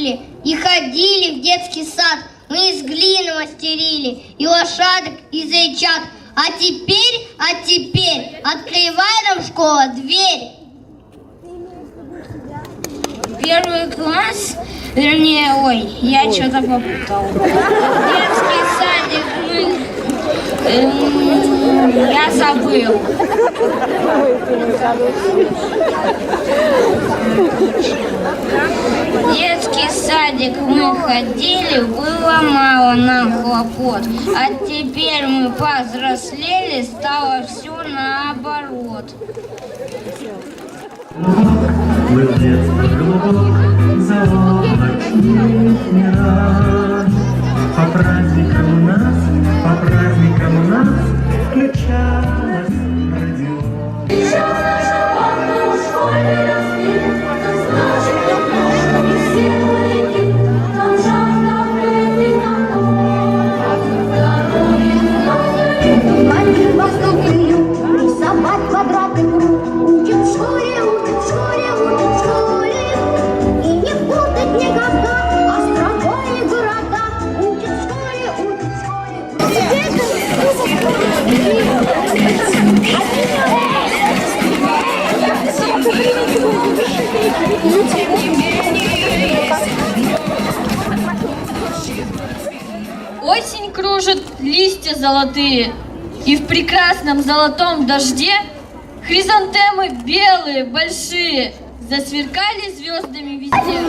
были и ходили в детский сад. Мы из глины мастерили и лошадок, и зайчат. А теперь, а теперь, открывай нам школа дверь. Первый класс, вернее, ой, я что-то попутал. Детский садик, мы, эм, я забыл. Детский садик мы ходили, было мало нам хлопот. А теперь мы повзрослели, стало все наоборот. Был детство глубок, заоблачный Осень кружит листья золотые, и в прекрасном золотом дожде хризантемы белые, большие, засверкали звездами везде.